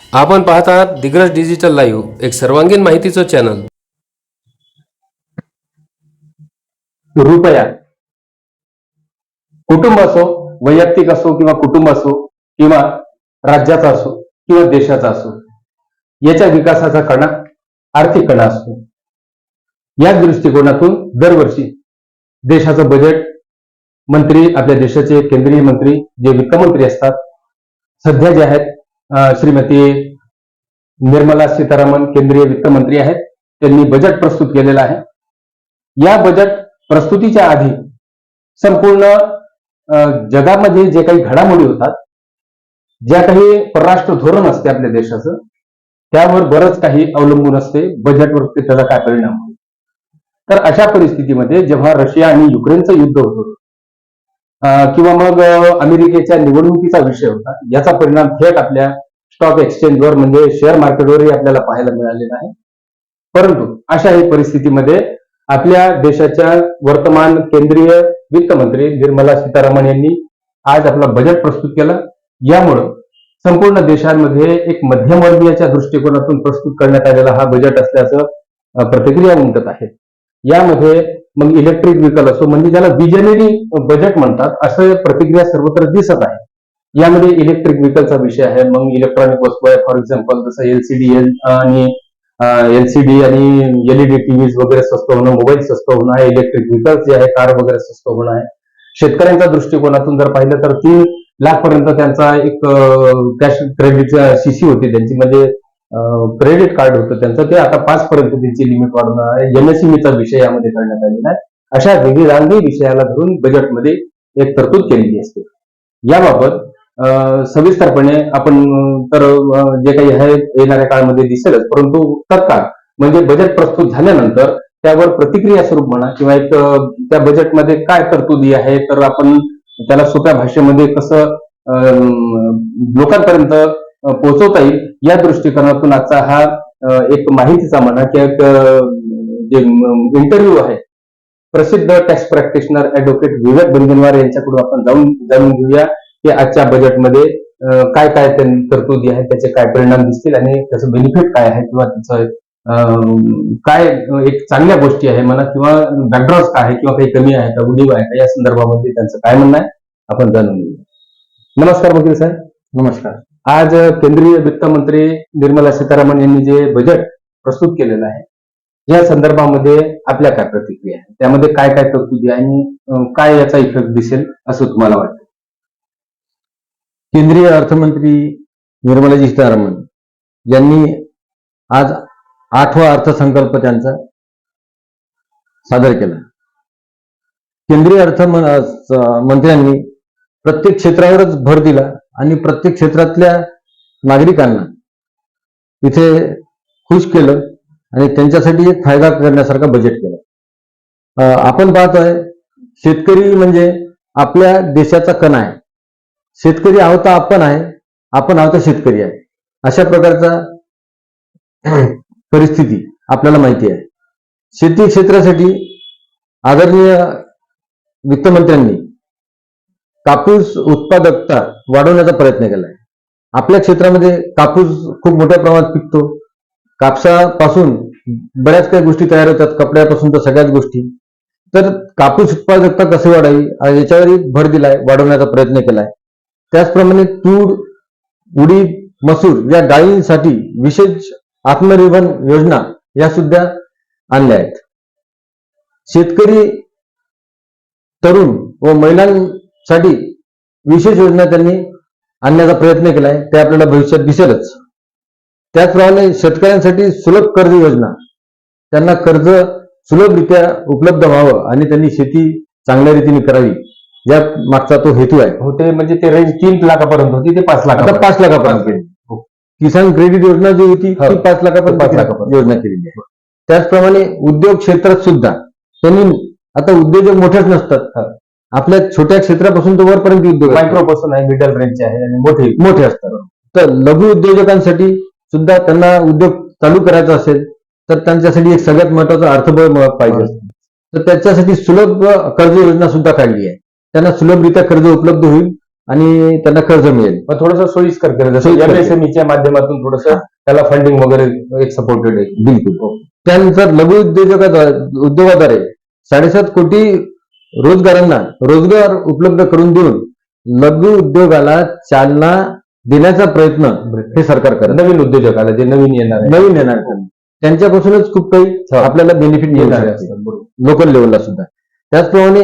आपण पाहत आहात दिग्रज डिजिटल लाईव्ह एक सर्वांगीण माहितीचं चॅनल रुपया. कुटुंब असो वैयक्तिक असो किंवा कुटुंब असो किंवा राज्याचा असो किंवा देशाचा असो याच्या विकासाचा कणा आर्थिक कणा असतो. याच दृष्टिकोनातून दरवर्षी देशाचं बजेट मंत्री आपल्या देशाचे केंद्रीय मंत्री जे वित्तमंत्री असतात सध्या जे आहेत श्रीमती निर्मला सीतारामन केंद्रीय वित्त मंत्री आहेत. त्यांनी बजेट प्रस्तुत केलेलं आहे. या बजेट प्रस्तुतीच्या आधी संपूर्ण अं, जगामध्ये जे काही घडामोडी होतात ज्या काही परराष्ट्र धोरण असते आपल्या देशाचं त्यावर बरंच काही अवलंबून असते. बजेटवरती त्याचा काय परिणाम होतो? तर अशा परिस्थितीमध्ये जेव्हा रशिया आणि युक्रेनचं युद्ध होत होतं किंवा मग अमेरिकेच्या निवडणुकीचा विषय होता. याचा परिणाम थेट आपल्या स्टॉक एक्सचेंजवर म्हणजे शेअर मार्केटवरही आपल्याला पाहायला मिळालेला आहे. परंतु अशाही परिस्थितीमध्ये आपल्या देशाच्या वर्तमान केंद्रीय वित्तमंत्री निर्मला सीतारामन यांनी आज आपला बजेट प्रस्तुत केला. यामुळं संपूर्ण देशांमध्ये एक मध्यमवर्गीयाच्या दृष्टिकोनातून प्रस्तुत करण्यात आलेला हा बजेट असल्याचं प्रतिक्रिया उमटत आहे. यामध्ये मग इलेक्ट्रिक व्हेकल असो म्हणजे ज्याला विजनरी बजेट म्हणतात असं प्रतिक्रिया सर्वत्र दिसत आहे. यामध्ये इलेक्ट्रिक व्हेकलचा विषय आहे मग इलेक्ट्रॉनिक वस्तू आहे फॉर एक्झाम्पल जसं एलसीडी आणि एलसीडी आणि एलईडी टीव्हीज वगैरे स्वस्त होणं मोबाईल स्वस्त होणं आहे इलेक्ट्रिक व्हेकल्स जे आहे कार वगैरे स्वस्त होणं आहे. शेतकऱ्यांच्या दृष्टिकोनातून जर पाहिलं तर तीन लाख पर्यंत त्यांचा एक कॅश क्रेडिट सीसी होती त्यांची म्हणजे क्रेडिट कार्ड होतं त्यांचं. ते आता पाच पर्यंत त्यांची लिमिट वाढवणार आहे एमएसएमईचा विषय यामध्ये करण्यात आलेला आहे. अशा विविधांगी विषयाला धरून बजेटमध्ये एक तरतूद केलेली असते. याबाबत सविस्तरपणे आपण तर जे काही आहे येणाऱ्या काळामध्ये दिसेलच. परंतु तत्काळ म्हणजे बजेट प्रस्तुत झाल्यानंतर त्यावर प्रतिक्रिया स्वरूप म्हणा किंवा एक त्या बजेटमध्ये काय तरतुदी आहे तर आपण त्याला सोप्या भाषेमध्ये कसं लोकांपर्यंत पोहोचवता येईल. या दृष्टिकोनातून आजचा हा एक माहितीचा म्हणा किंवा एक जे इंटरव्ह्यू आहे प्रसिद्ध tax practitioner advocate Vivek Bandanwar यांच्याकडून आपण जाऊन जाणून घेऊया की आजच्या बजेटमध्ये काय काय तरतुदी आहेत त्याचे काय परिणाम दिसतील आणि त्याचं बेनिफिट काय आहे किंवा त्याचं काय एक चांगल्या गोष्टी आहे म्हणा किंवा बॅकग्राऊंड काय आहे किंवा काही कमी आहे का उणीव आहे का या संदर्भामध्ये त्यांचं काय म्हणणं आहे आपण जाणून घेऊया. नमस्कार वकील साहेब. नमस्कार. आज केंद्रीय वित्त मंत्री निर्मला सीतारामन यांनी जे बजेट प्रस्तुत केलेलं आहे या संदर्भामध्ये आपल्या काय प्रतिक्रिया आहे? त्यामध्ये काय काय तरतुदी आहे आणि काय याचा इफेक्ट दिसेल असं तुम्हाला वाटतं? केंद्रीय अर्थमंत्री निर्मलाजी सीतारामन यांनी आज आठवा अर्थसंकल्प त्यांचा सादर केला. केंद्रीय अर्थ मंत्र्यांनी प्रत्येक क्षेत्रावरच भर दिला. आणि प्रत्येक क्षेत्रातल्या नागरिकांना इथे खुश केलं आणि त्यांच्यासाठी एक फायदा करण्यासारखा बजेट केलं. आपण पाहतोय शेतकरी म्हणजे आपल्या देशाचा कण आहे. शेतकरी आहोत तर आपण आहे आपण आहोत तर शेतकरी आहे. अशा प्रकारचा परिस्थिती आपल्याला माहिती आहे. शेती क्षेत्रासाठी आदरणीय वित्तमंत्र्यांनी कापूस उत्पादकता वाढवण्याचा प्रयत्न केला आहे आपल्या क्षेत्रामध्ये कापूस खूप मोठ्या प्रमाणात पिकतो. कापसापासून बऱ्याच काही गोष्टी तयार होतात. कपड्यापासून तर सगळ्याच गोष्टी. तर कापूस उत्पादकता कशी वाढावी? आणि याच्यावरही भर दिलाय वाढवण्याचा प्रयत्न केलाय. त्याचप्रमाणे तूर उडीद मसूर या डाळींसाठी विशेष आत्मनिर्भर योजना या सुद्धा आणल्या आहेत. शेतकरी तरुण व महिलांसाठी विशेष योजना त्यांनी आणण्याचा प्रयत्न केलाय. ते आपल्याला भविष्यात दिसेलच. त्याचप्रमाणे शेतकऱ्यांसाठी सुलभ कर्ज योजना. त्यांना कर्ज सुलभरित्या उपलब्ध व्हावं आणि त्यांनी शेती चांगल्या रीतीने करावी. या मागचा तो हेतू आहे. होते म्हणजे ते रेंज तीन लाखापर्यंत होती ते पाच आता लाख पाच लाखापर्यंत केली. किसान क्रेडिट योजना जी होती हो. ती पाच लाखापर्यंत पाच लाखापर्यंत. योजना केलेली आहे. त्याचप्रमाणे उद्योग क्षेत्रात सुद्धा त्यांनी आता उद्योजक मोठेच नसतात. आपल्या छोट्या क्षेत्रापासून तर वरपर्यंत उद्योग असतात. मायक्रो पर्सन आहे मिडल रेंजचे आहे आणि मोठे मोठे असतात तर लघु उद्योजकांसाठी सुद्धा त्यांना उद्योग चालू करायचा असेल तर त्यांच्यासाठी एक सगळ्यात महत्वाचं अर्थबळ पाहिजे असतं. तर त्याच्यासाठी सुलभ कर्ज योजना सुद्धा काढली आहे त्यांना सुलभरित्या कर्ज उपलब्ध होईल आणि त्यांना कर्ज मिळेल थोडंसं सोयीस्कर केलं. एमएसएमईच्या माध्यमातून थोडस त्याला फंडिंग वगैरे एक सपोर्टेड आहे बिलकुल त्यानंतर लघु उद्योजका उद्योगाद्वारे साडेसात कोटी रोजगारांना रोजगार उपलब्ध करून देऊन लघु उद्योगाला चालना देण्याचा प्रयत्न हे सरकार करत नवीन उद्योजकाला जे नवीन येणार आहे. नवीन येणार त्यांच्यापासून खूप काही हो. आपल्याला बेनिफिट येणार बरोबर. लोकल लेवलला सुद्धा. त्याचप्रमाणे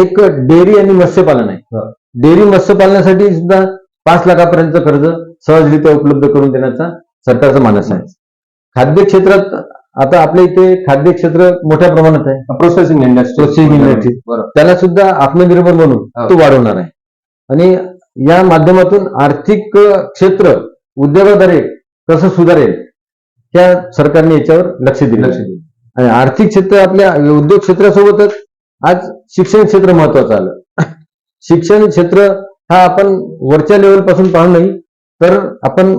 एक डेअरी आणि मत्स्यपालन आहे. हा. डेअरी मत्स्यपालनासाठी सुद्धा पाच लाखापर्यंत कर्ज सहजरित्या उपलब्ध करून देण्याचा सरकारचा मानस आहे. खाद्य क्षेत्रात आता आपल्या इथे खाद्य क्षेत्र मोठ्या प्रमाणात आहे प्रोसेसिंग इंडस्ट्री industry. बरोबर त्याला सुद्धा आत्मनिर्भर बनवून हा. तो वाढवणार आहे आणि या माध्यमातून आर्थिक क्षेत्र उद्योगाद्वारे कसं सुधारेल त्या सरकारने याच्यावर लक्ष दिलं. आणि आर्थिक क्षेत्र आपल्या उद्योग क्षेत्रासोबतच आज शिक्षण क्षेत्र महत्वाचं आलं शिक्षण क्षेत्र हा आपण वरच्या लेवलपासून पाहू नाही तर आपण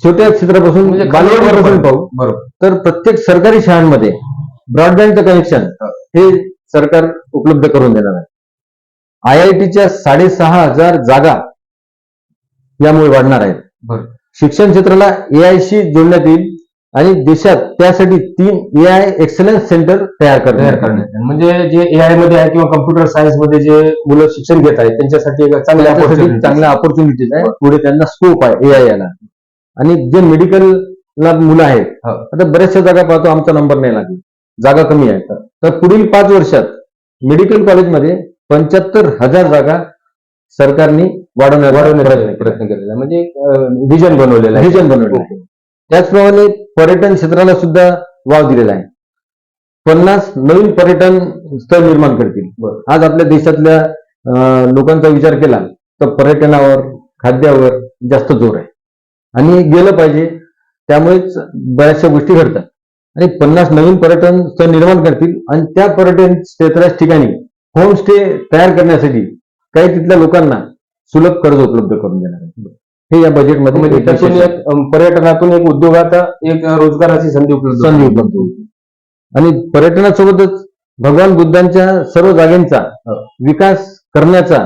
छोट्या क्षेत्रापासून म्हणजे बालवाडीपासून पाहू. बरोबर. तर प्रत्येक सरकारी शाळांमध्ये ब्रॉडबँडचं कनेक्शन हे. सरकार उपलब्ध करून देणार आहे. आय आय टीच्या साडेसहा हजार जागा यामुळे वाढणार आहेत. शिक्षण क्षेत्राला ए शी जोडण्यात येईल आणि देशात त्यासाठी तीन ए आय एक्सलन्स सेंटर तयार तयार करण्यात. म्हणजे जे एआयमध्ये आहे किंवा कम्प्युटर सायन्समध्ये जे मुलं शिक्षण घेत आहेत त्यांच्यासाठी चांगल्या. चांगल्या ऑपॉर्च्युनिटीज आहे. पुढे त्यांना स्कोप आहे ए आय याला. आणि जे मेडिकलला मुलं आहेत. आता बऱ्याचशा जागा पाहतो आमचा नंबर नाही लागला जागा कमी आहे तर पुढील पाच वर्षात मेडिकल कॉलेजमध्ये पंच्याहत्तर हजार जागा सरकारने वाढवण्याचा प्रयत्न केला. प्रयत्न केलेला आहे. म्हणजे विजन बनवलेलं आहे व्हिजन बनवलं आहे त्याचप्रमाणे पर्यटन क्षेत्राला सुद्धा वाव दिलेला आहे पन्नास नवीन पर्यटन स्थळ निर्माण करतील. आज आपल्या देशातल्या लोकांचा विचार केला तर पर्यटनावर खाद्यावर जास्त जोर आहे आणि गेलं पाहिजे त्यामुळेच बऱ्याचशा गोष्टी घडतात आणि पन्नास नवीन पर्यटन स्थळ निर्माण करतील आणि त्या पर्यटन क्षेत्राच्या ठिकाणी होमस्टे तयार करण्यासाठी काही तिथल्या लोकांना सुलभ कर्ज उपलब्ध करून देणार आहे हे या बजेटमध्ये म्हणजे त्यातून आहे. एक पर्यटनातून एक उद्योगात एक रोजगाराची संधी उपलब्ध संधी उपलब्ध होईल आणि पर्यटनासोबतच भगवान बुद्धांच्या सर्व जागेंचा. विकास करण्याचा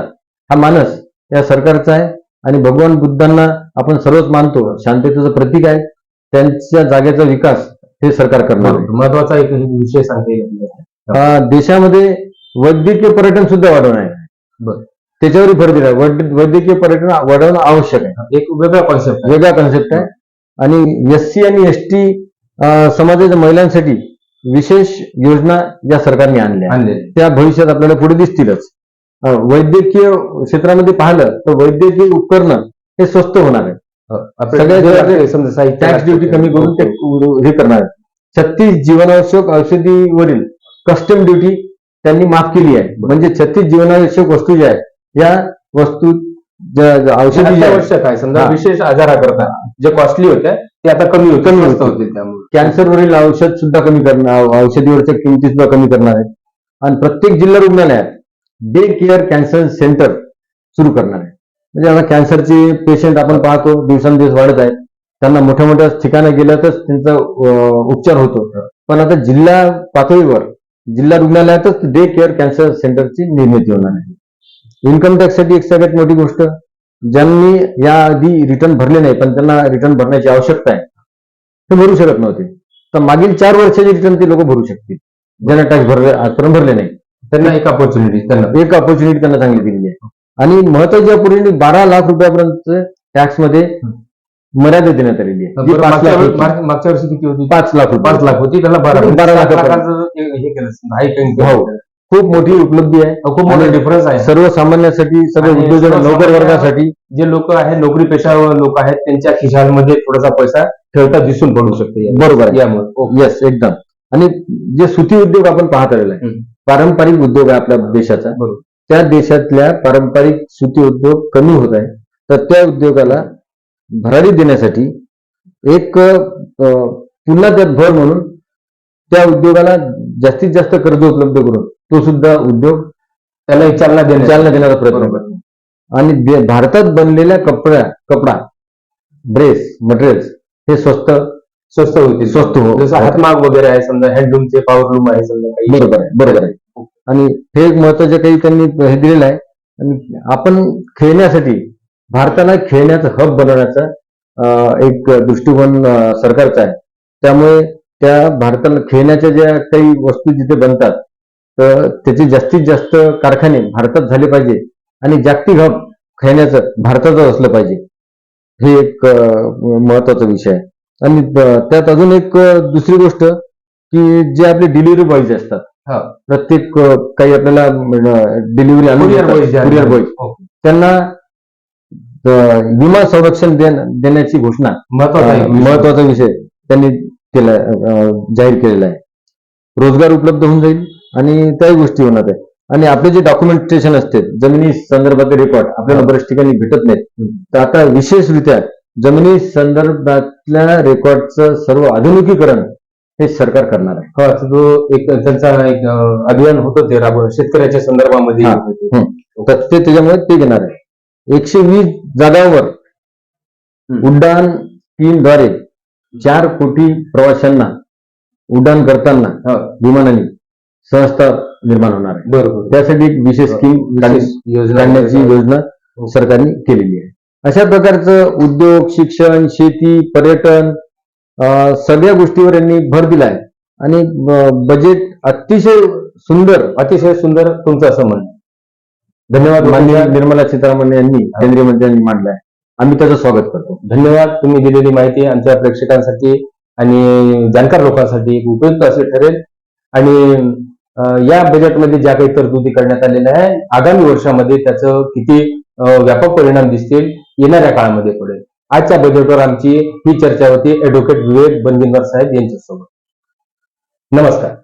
हा मानस या सरकारचा आहे आणि भगवान बुद्धांना आपण सर्वच मानतो. शांततेचं प्रतीक आहे. त्यांच्या जागेचा विकास हे सरकार करणार. महत्त्वाचा एक विषय सांगता. येईल देशामध्ये वैद्यकीय पर्यटन सुद्धा वाढवणं आहे. त्याच्यावरही भर दिला. वैद्य- वैद्यकीय पर्यटन वाढवणं आवश्यक आहे. एक वेगळा कॉन्सेप्ट वेगळा कन्सेप्ट आहे. आणि एस सी आणि एस टी समाजाच्या महिलांसाठी विशेष योजना या सरकारने आणल्या. आणले त्या भविष्यात आपल्याला पुढे दिसतीलच. वैद्यकीय क्षेत्रामध्ये पाहिलं तर वैद्यकीय उपकरणं हे स्वस्त होणार आहे सगळ्या समजा टॅक्स ड्युटी कमी करून ते हे करणार छत्तीस जीवनावश्यक औषधीवरील कस्टम ड्युटी त्यांनी माफ केली आहे. म्हणजे छत्तीस जीवनावश्यक वस्तू ज्या आहेत या वस्तू औषधी आवश्यक आहे. समजा. विशेष आजाराकरता जे कॉस्टली होत्या ते आता कमी होते कमी होतील. होतील त्यामुळे. कॅन्सरवरील औषध सुद्धा कमी करणार औषधीवरच्या किमती सुद्धा कमी करणार आहेत. आणि प्रत्येक जिल्हा रुग्णालयात डे केअर कॅन्सर सेंटर सुरू करणार आहे. म्हणजे आता कॅन्सरचे पेशंट आपण पाहतो दिवसांदिवस वाढत आहेत त्यांना मोठ्या मोठ्या ठिकाणी गेल्यातच त्यांचा उपचार होतो. पण आता जिल्हा पातळीवर जिल्हा रुग्णालयातच डे केअर कॅन्सर सेंटरची निर्मिती होणार आहे. इन्कम टॅक्ससाठी एक सगळ्यात मोठी गोष्ट ज्यांनी याआधी रिटर्न भरले नाही पण त्यांना रिटर्न भरण्याची आवश्यकता आहे ते भरू शकत नव्हते. तर मागील चार वर्षाचे रिटर्न ते लोक भरू शकतील. ज्यांना टॅक्स भरले आजपर्यंत भरले नाही. त्यांना एक ऑपॉर्च्युनिटी त्यांना एक ऑपॉर्च्युनिटी त्यांना चांगली दिलेली आहे. आणि महत्त्वाच्या पूर्वी बारा लाख रुपयापर्यंत टॅक्समध्ये मर्यादा देण्यात आलेली आहे. जी पाच मागच्या लाख होती. माग- मागच्या वर्षी किती होती? पाच लाख रुपये पाच लाख होती त्याला बारा बारा. लाखाचं हे हे केलं हो. खूप मोठी उपलब्धी आहे. खूप मोठा आणि डिफरन्स आहे. सर्वसामान्यासाठी सगळे आणि उद्योजक नोकर सर्वसामान्य- वर्गासाठी जे लोक आहेत नोकरी पेशा लोक आहेत त्यांच्या खिशामध्ये थोडासा पैसा ठेवता दिसून पडू शकते. बरोबर आहे. यामुळे. येस एकदम. आणि जे सुती उद्योग आपण पाहत आलेला आहे हम्म. पारंपरिक उद्योग आहे आपल्या देशाचा. त्या देशातल्या पारंपरिक सुती उद्योग कमी होत आहे. तर त्या उद्योगाला भरारी देण्यासाठी एक पुन्हा त्यात भर म्हणून त्या उद्योगाला जास्तीत जास्त कर्ज उपलब्ध करून तो सुद्धा उद्योग त्याला एक चालना देण्यात चालना देण्याचा प्रयत्न. करतो. आणि भारतात बनलेल्या कपड्या कपडा ड्रेस मटेरियल्स हे स्वस्त स्वस्त होतील. स्वस्त हो जसं हातमाग वगैरे आहे समजा हँडलूमचे पॉवरलूम आहे समजा बरोबर आहे बरोबर आहे. आणि हे एक महत्त्वाचे काही त्यांनी हे दिलेलं आहे. आणि आपण खेळण्यासाठी भारताला खेळण्याचं हब बनवण्याचा अं, एक दृष्टिकोन सरकारचा आहे. त्यामुळे त्या भारताला खेळण्याच्या ज्या काही वस्तू जिथे बनतात तर त्याचे जास्तीत जास्त कारखाने भारतात झाले पाहिजे आणि जागतिक हब खेळण्याचं भारतातच असलं पाहिजे. हे एक महत्त्वाचा विषय आहे. आणि त्यात अजून एक दुसरी गोष्ट की जे आपले डिलिव्हरी बॉईज असतात प्रत्येक काही आपल्याला डिलिव्हरी. कुरिअर हो. त्यांना विमा संरक्षण देण- देण्याची घोषणा महत्त्वाचा विषय. त्यांनी केला जाहीर केलेला आहे. रोजगार उपलब्ध होऊन जाईल आणि त्याही गोष्टी होणार आहे आणि आपले जे डॉक्युमेंटेशन असते जमिनी संदर्भातले रेकॉर्ड आपल्याला बऱ्याच ठिकाणी भेटत नाहीत. तर आता विशेषरित्या जमिनी संदर्भातल्या रेकॉर्डचं सर्व आधुनिकीकरण हे सरकार करणार आहे. हो, तो एक त्यांचा एक अभियान होतं ते राबव शेतकऱ्याच्या संदर्भामध्ये. हा. तर ते त्याच्यामुळे ते घेणार आहे. एकशे वीस जागांवर हम्म. उड्डाण स्कीमद्वारे चार कोटी प्रवाशांना उड्डाण करताना हा, विमानाने सहजता निर्माण होणार आहे. बरोबर. त्यासाठी एक विशेष स्कीम योजना. काढण्याची योजना सरकारने केलेली आहे. अशा प्रकारचं उद्योग शिक्षण शेती पर्यटन सगळ्या गोष्टीवर यांनी भर दिला आहे आणि बजेट अतिशय सुंदर अतिशय सुंदर तुमचं असं म्हणणं. धन्यवाद माननीय निर्मला सीतारामन यांनी केंद्रीय मंत्र्यांनी मांडलाय. आम्ही त्याचं स्वागत करतो. धन्यवाद तुम्ही दिलेली माहिती आमच्या प्रेक्षकांसाठी आणि जाणकार लोकांसाठी एक उपयुक्त असे ठरेल. आणि या बजेटमध्ये ज्या काही तरतुदी करण्यात आलेल्या आहे आगामी वर्षामध्ये त्याचं किती व्यापक परिणाम दिसतील येणाऱ्या काळामध्ये पडेल. आजच्या बजेटवर आमची ही चर्चा होती ऍडव्होकेट विवेक बनगिनकर साहेब यांच्यासोबत. नमस्कार.